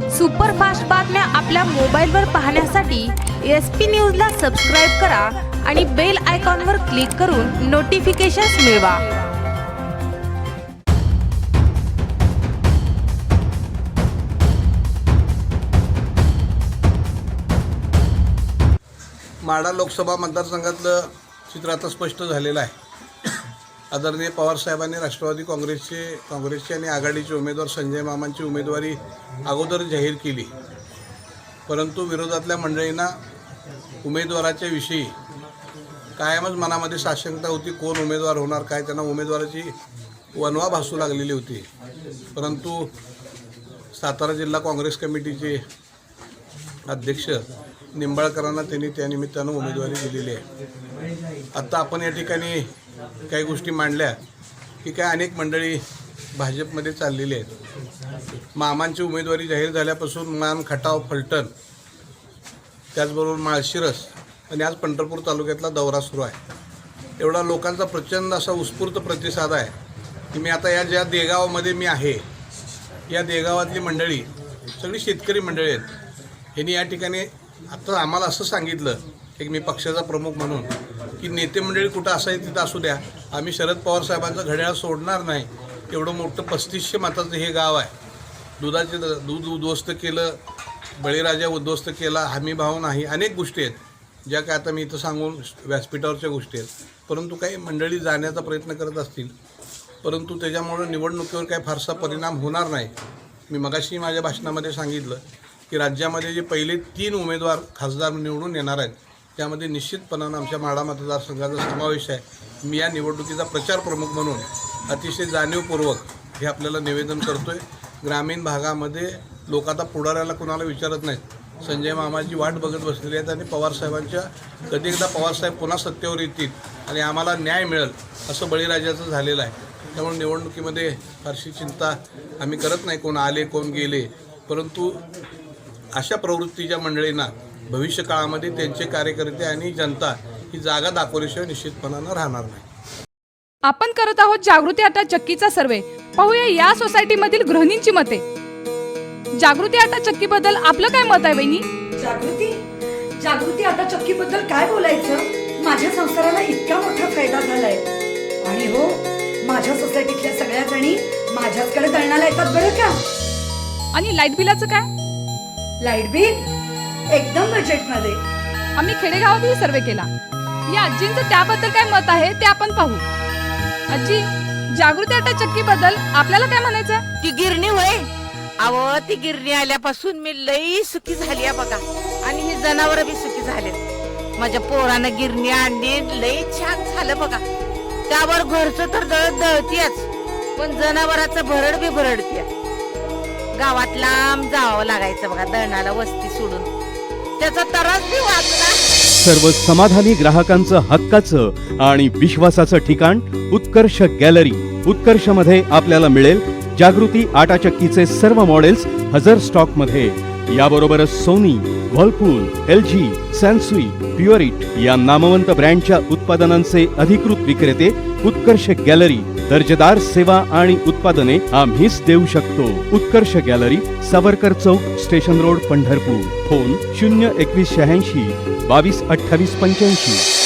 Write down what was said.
Superfast बातम्या आपल्या मोबाईलवर पाहण्यासाठी एस पी न्यूजला सबस्क्राईब करा आणि बेल आयकॉनवर क्लिक करून नोटिफिकेशन्स मिळवा. माडा लोकसभा मतदारसंघातलं चित्र आता स्पष्ट झालेलं आहे. आदरणीय पवारसाहेबांनी राष्ट्रवादी काँग्रेसचे काँग्रेसचे आणि आघाडीचे उमेदवार संजय मामांची उमेदवारी अगोदर जाहीर केली. परंतु विरोधातल्या मंडळींना उमेदवाराच्या विषयी कायमच मनामध्ये साशंकता होती कोण उमेदवार होणार काय त्यांना उमेदवाराची वनवा भासू लागलेली होती. परंतु सातारा जिल्हा काँग्रेस कमिटीचे अध्यक्ष निंबाळकरांना त्यांनी त्यानिमित्तानं उमेदवारी दिलेली आहे. आत्ता आपण या ठिकाणी काही गोष्टी मांडल्या की काय अनेक मंडळी भाजपमध्ये चाललेली आहेत. मामांची उमेदवारी जाहीर झाल्यापासून मान खटाव फलटण त्याचबरोबर माळशिरस आणि आज पंढरपूर तालुक्यातला दौरा सुरू आहे. एवढा लोकांचा प्रचंड असा उत्स्फूर्त प्रतिसाद आहे की मी आता या ज्या देगावामध्ये मी आहे या देगावातली मंडळी सगळी शेतकरी मंडळी आहेत यांनी या ठिकाणी आता आम्हाला असं सांगितलं एक मी पक्षाचा प्रमुख म्हणून की नेते मंडळी कुठं असायची तिथं असू द्या. आम्ही शरद पवार साहेबांचं घड्याळ सोडणार नाही. एवढं मोठं पस्तीसशे माताचं हे गाव आहे. दुधाचे दूध उद्ध्वस्त केलं बळीराजा उद्ध्वस्त केला हमीभाव नाही अनेक गोष्टी आहेत. ज्या काय आता मी इथं सांगून व्यासपीठावरच्या गोष्टी आहेत. परंतु काही मंडळी जाण्याचा प्रयत्न करत असतील. परंतु त्याच्यामुळं निवडणुकीवर काही फारसा परिणाम होणार नाही. मी मगाशी माझ्या भाषणामध्ये सांगितलं की राज्यामध्ये जे पहिले तीन उमेदवार खासदार निवडून येणार आहेत त्यामध्ये निश्चितपणानं आमच्या माढा मतदारसंघाचा समावेश आहे. मी या निवडणुकीचा प्रचार प्रमुख म्हणून अतिशय जाणीवपूर्वक हे आपल्याला निवेदन करतो आहे ग्रामीण भागामध्ये लोक आता पुढाऱ्याला कुणाला विचारत नाहीत. संजय मामाची वाट बघत बसलेली आहेत आणि पवारसाहेबांच्या कधी एकदा पवारसाहेब पुन्हा सत्तेवर येतील आणि आम्हाला न्याय मिळेल असं बळीराजाचं झालेलं आहे. त्यामुळे निवडणुकीमध्ये फारशी चिंता आम्ही करत नाही कोण आले कोण गेले. परंतु अशा प्रवृत्तीच्या मंडळींना भविष्य काळामध्ये त्यांचे कार्यकर्ते आणि जनता ही जागा दाखवल्याशिवाय निश्चितपणानं राहणार नाही. आपण करत आहोत जागृती आटा चक्कीचा सर्वे. पाहूया या सोसायटीमधील गृहिणींची मते. जागृती आटा चक्की बद्दल आपलं काय मत आहे वहिनी? जागृती? जागृती आता चक्की बद्दल काय बोलायचं? माझ्या संसाराला इतका मोठा फायदा झालाय. आणि हो माझ्या सोसायटीतल्या सगळ्या जणी माझ्याचकडे दळणाला येतात बरं का? आणि लाइट बिलाचं काय? Light bill? एकदम बजेटमध्ये आम्ही खेडेगावातही सर्वे केला. या आजींचं त्याबद्दल काय मत आहे ते आपण पाहू. आजी जागृती आटा चक्की बद्दल आपल्याला काय म्हणायचं? ती गिरणी होय. अव ती गिरणी आल्यापासून मी लई सुखी झाली आहे बघा. आणि ही जनावर बी सुखी झाले माझ्या पोरानं गिरणी आणली लई छान झालं बघा. त्यावर घरचं तर दळत दळतीयच. पण जनावराचं भरड बी भरडतीय. गावात लांब जावं लागायचं बघा दळणाला वस्ती सोडून. त्याचा त्रास बी वाचला. सर्व समाधानी ग्राहकांचं हक्काचं आणि विश्वासाचं ठिकाण उत्कर्ष गॅलरी. उत्कर्षमध्ये आपल्याला मिळेल जागृती आटाचक्कीचे सर्व मॉडेल्स हजर स्टॉकमध्ये याबरोबरच सोनी व्हर्लपूल एल जी सॅमसुई प्युअरिट या नामवंत ब्रँडच्या उत्पादनांचे अधिकृत विक्रेते उत्कर्ष गॅलरी. दर्जेदार सेवा आणि उत्पादने आम्हीच देऊ शकतो. Utkarsh gallery Savarkar Chowk station road Pandharpur. Phone शून्य एकवीस शहाऐंशी बावीस अठ्ठावीस पंच्याऐंशी.